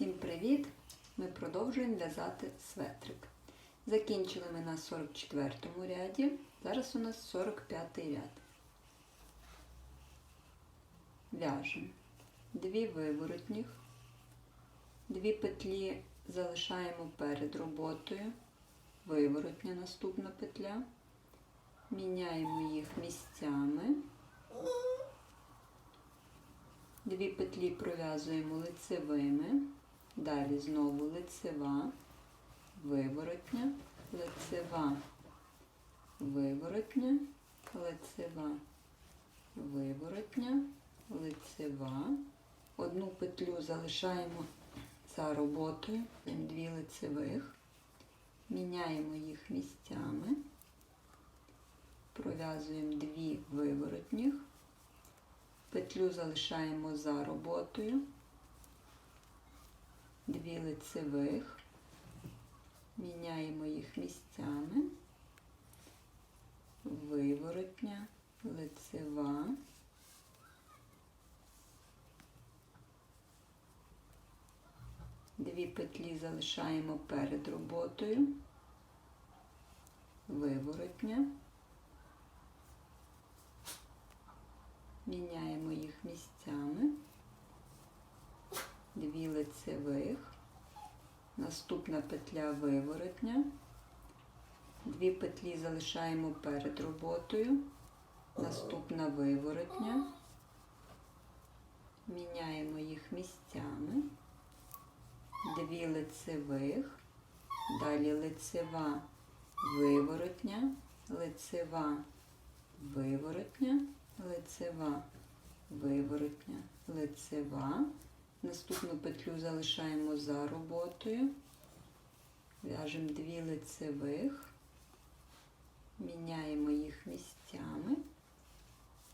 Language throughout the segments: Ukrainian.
Всім привіт! Ми продовжуємо в'язати светрик. Закінчили ми на 44 ряді, зараз у нас 45 ряд. В'яжемо дві виворотніх, дві петлі залишаємо перед роботою, виворотня наступна петля, міняємо їх місцями. Дві петлі пров'язуємо лицевими, далі знову лицева, виворотня, лицева, виворотня, лицева, виворотня, лицева. Одну петлю залишаємо за роботою, дві лицевих, міняємо їх місцями, пров'язуємо дві виворотніх. Петлю залишаємо за роботою, дві лицевих, міняємо їх місцями, виворотня, лицева, дві петлі залишаємо перед роботою, виворотня. Міняємо їх місцями, дві лицевих, наступна петля виворотня, дві петлі залишаємо перед роботою, наступна виворотня, міняємо їх місцями, дві лицевих, далі лицева виворотня, лицева виворотня лицева, виворотня, лицева. Наступну петлю залишаємо за роботою. В'яжемо дві лицевих, міняємо їх місцями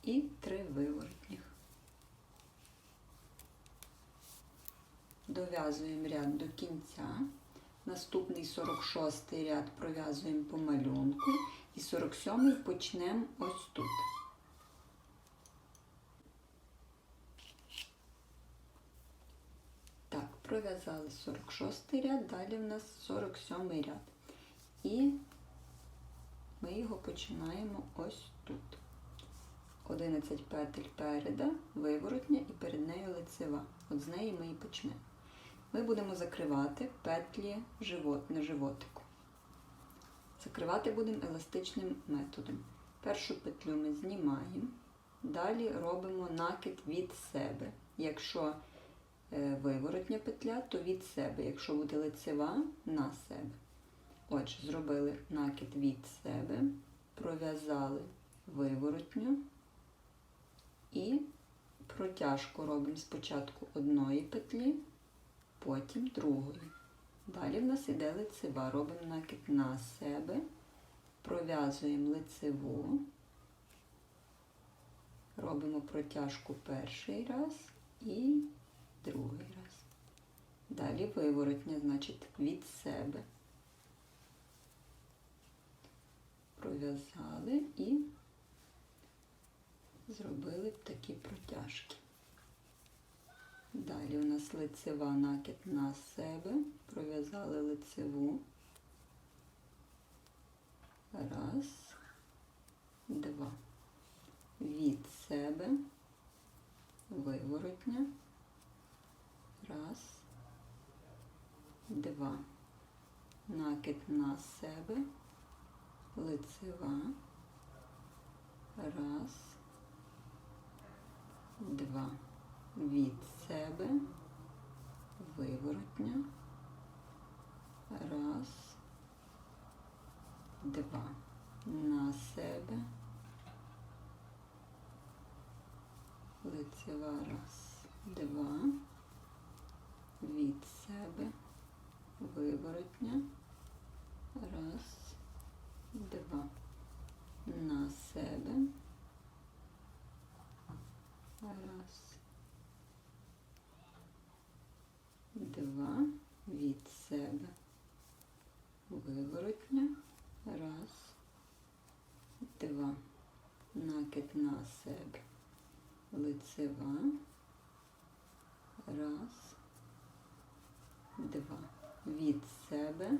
і три виворотніх. Дов'язуємо ряд до кінця. Наступний 46 ряд пров'язуємо по малюнку і 47 почнемо ось тут. Так, пров'язали 46 ряд, далі в нас 47 ряд. І ми його починаємо ось тут. 11 петель переда, виворотня і перед нею лицева. От з неї ми і почнемо. Ми будемо закривати петлі живот, на животику. Закривати будемо еластичним методом. Першу петлю ми знімаємо, далі робимо накид від себе. Якщо виворотня петля, то від себе. Якщо буде лицева, на себе. Отже, зробили накид від себе, пров'язали виворотню і протяжку робимо спочатку одної петлі, потім другої. Далі в нас іде лицева. Робимо накид на себе, пров'язуємо лицеву, робимо протяжку перший раз і другий раз. Далі виворотня, значить, від себе. Пров'язали і зробили такі протяжки. Далі у нас лицева накид на себе, пров'язали лицеву. Раз, два. Від себе, виворотня. Раз, два. Накид на себе, лицева. Раз, два. Від себе, виворотня. Раз, два. На себе. Лицева раз, два від себе, виворотня, раз, два, на себе, раз, два, від себе, виворотня, раз, два, накид на себе, лицева, раз, два. Від себе,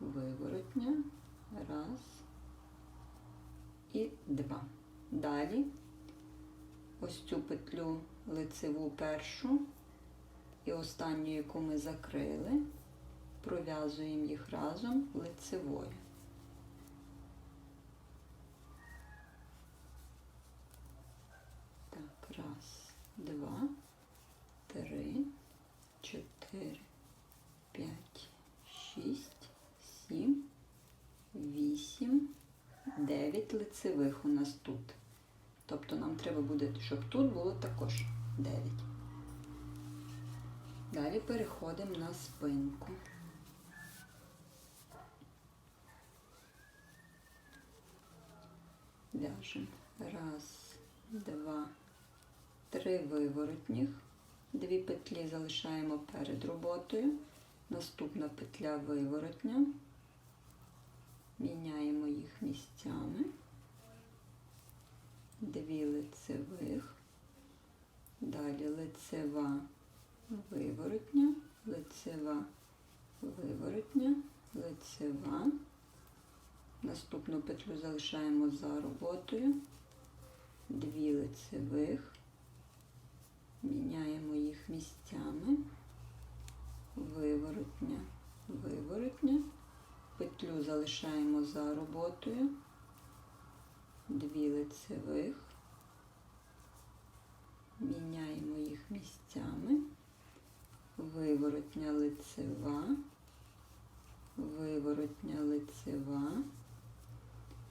виворотня, раз і два. Далі ось цю петлю лицеву першу і останню, яку ми закрили, пров'язуємо їх разом лицевою. Так, раз, два, три, чотири, п'ять, шість, сім, вісім, дев'ять лицевих у нас тут. Тобто нам треба буде, щоб тут було також дев'ять. Далі переходимо на спинку. В'яжемо. Раз, два, три виворотніх. Дві петлі залишаємо перед роботою. Наступна петля виворотня. Міняємо їх місцями. Дві лицевих. Далі лицева виворотня, лицева, виворотня, лицева. Наступну петлю залишаємо за роботою. Дві лицевих. Міняємо їх місцями. Виворотня, виворотня. Петлю залишаємо за роботою. Дві лицевих. Міняємо їх місцями. Виворотня лицева, виворотня лицева.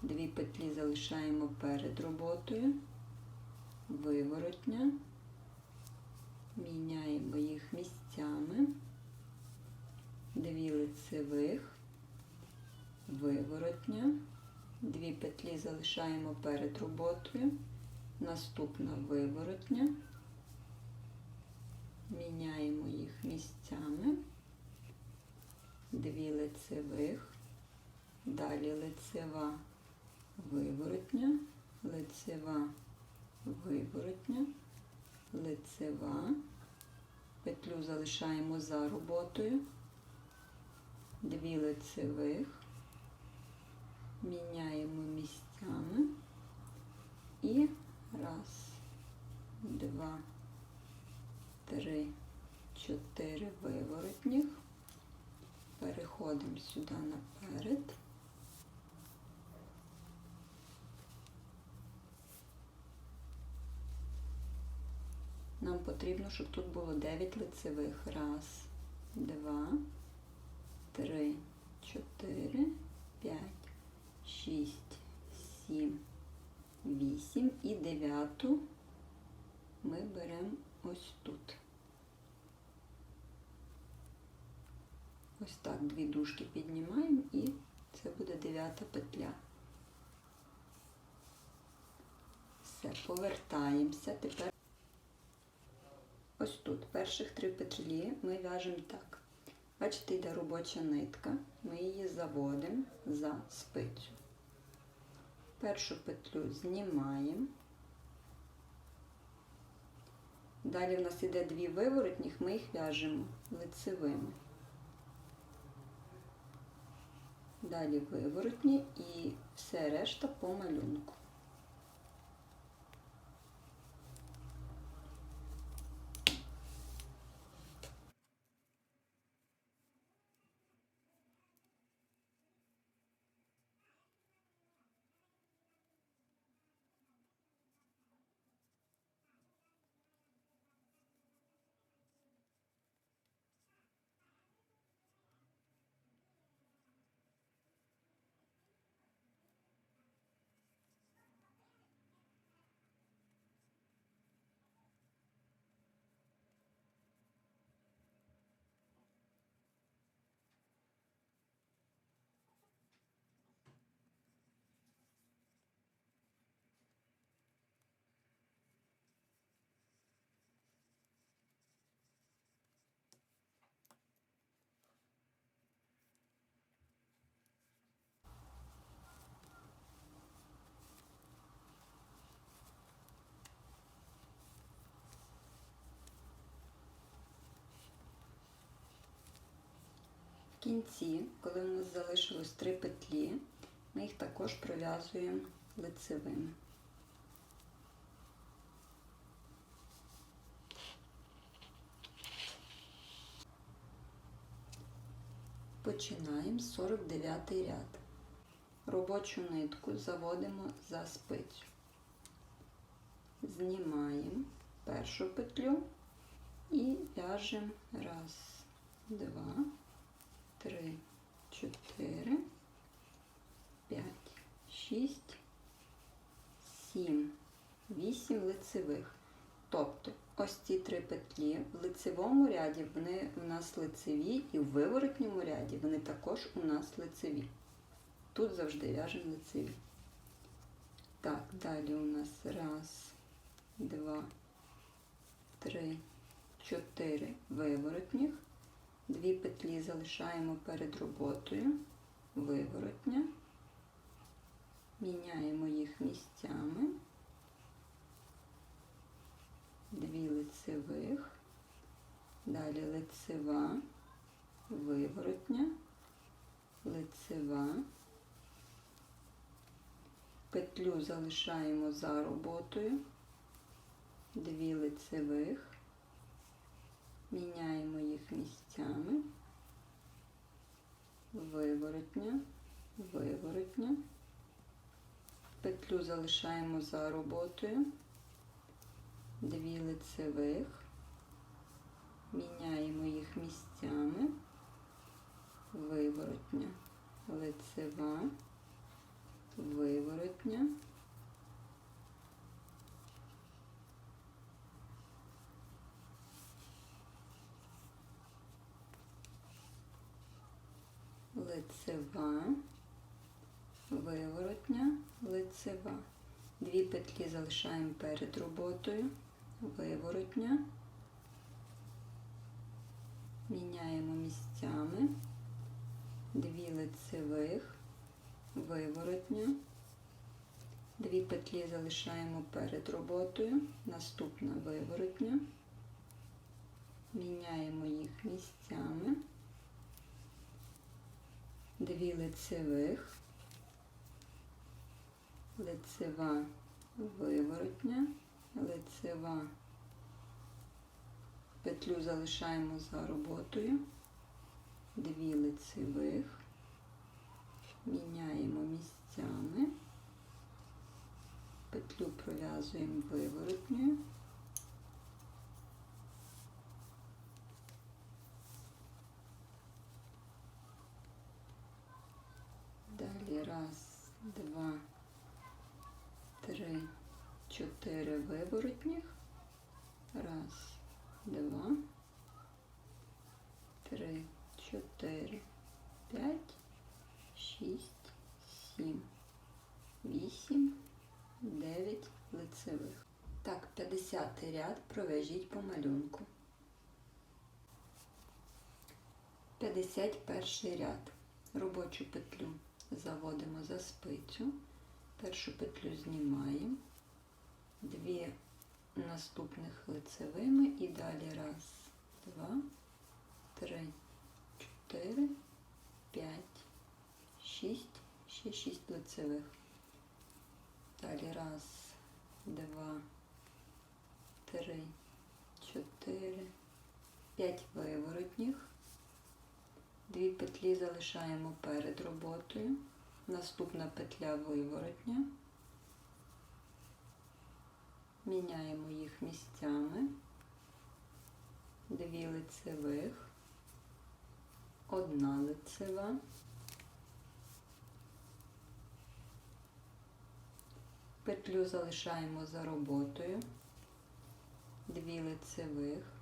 Дві петлі залишаємо перед роботою. Виворотня. Міняємо їх місцями. Дві лицевих, виворотня. Дві петлі залишаємо перед роботою. Наступна виворотня. Міняємо їх місцями. Дві лицевих. Далі лицева виворотня, лицева виворотня, лицева. Петлю залишаємо за роботою. Дві лицевих. Міняємо місцями. І раз, два, три, чотири виворотніх. Переходимо сюди наперед. Нам потрібно, щоб тут було 9 лицевих. Раз, два, три, чотири, п'ять, шість, сім, вісім і дев'яту ми беремо ось тут. Ось так дві дужки піднімаємо і це буде дев'ята петля. Все, повертаємося. Тепер ось тут перших три петлі ми в'яжемо так. Бачите, йде робоча нитка, ми її заводимо за спицю. Першу петлю знімаємо. Далі в нас йде дві виворотніх, ми їх в'яжемо лицевими. Далі виворотні і все решта по малюнку. Кінці, коли у нас залишилось три петлі, ми їх також пров'язуємо лицевими. Починаємо з 49 ряд. Робочу нитку заводимо за спицю. Знімаємо першу петлю і в'яжемо раз, два, три, чотири, п'ять, шість, сім, вісім лицевих. Тобто ось ці три петлі в лицевому ряді вони у нас лицеві, і в виворотньому ряді вони також у нас лицеві. Тут завжди в'яжемо лицеві. Так, далі у нас раз, два, три, чотири виворотніх. Дві петлі залишаємо перед роботою, виворотня, міняємо їх місцями, дві лицевих, далі лицева, виворотня, лицева, петлю залишаємо за роботою, дві лицевих, міняємо їх місцями, виворотня, виворотня, петлю залишаємо за роботою, дві лицевих, міняємо їх місцями, виворотня, лицева, виворотня. Лицева, виворотня, лицева. Дві петлі залишаємо перед роботою, виворотня, міняємо місцями, дві лицевих, виворотня, дві петлі залишаємо перед роботою, наступна виворотня, міняємо їх місцями дві лицевих, лицева виворотня, лицева, петлю залишаємо за роботою, дві лицевих, міняємо місцями, петлю пров'язуємо виворотньою. Далі раз, два, три, чотири виворотніх. Раз, два, три, чотири, п'ять, шість, сім, вісім, дев'ять лицевих. Так, 50 ряд провяжіть по малюнку. 51 ряд. Робочу петлю заводимо за спицю, першу петлю знімаємо, дві наступних лицевими і далі раз, два, три, чотири, п'ять, шість, ще шість лицевих. Далі раз, два, три, чотири, п'ять виворотніх. Дві петлі залишаємо перед роботою. Наступна петля виворотня. Міняємо їх місцями. Дві лицевих, одна лицева. Петлю залишаємо за роботою. Дві лицевих.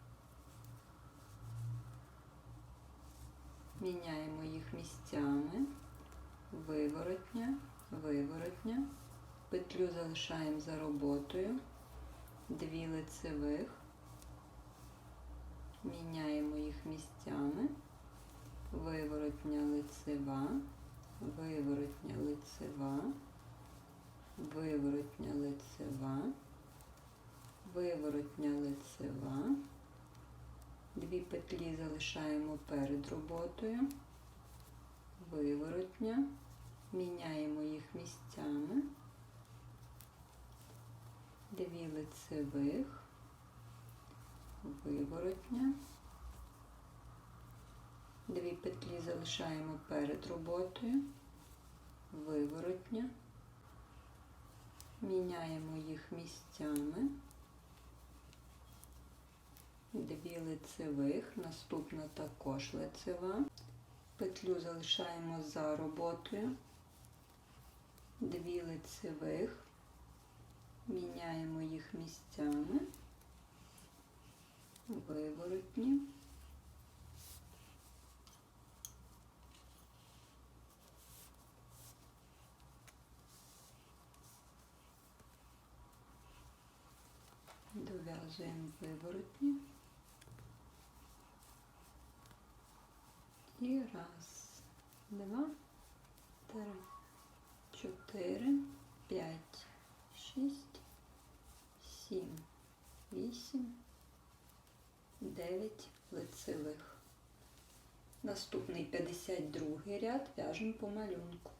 Міняємо їх місцями, виворотня, виворотня, петлю залишаємо за роботою, дві лицевих, міняємо їх місцями, виворотня лицева, виворотня лицева, виворотня лицева, виворотня лицева. Дві петлі залишаємо перед роботою, виворотня, міняємо їх місцями, дві лицевих, виворотня, дві петлі залишаємо перед роботою, виворотня, міняємо їх місцями, дві лицевих, наступна також лицева. Петлю залишаємо за роботою, дві лицевих, міняємо їх місцями, виворотні, дов'язуємо виворотні. І раз, два, три, чотири, п'ять, шість, сім, вісім, дев'ять лицевих. Наступний 52 ряд в'яжемо по малюнку.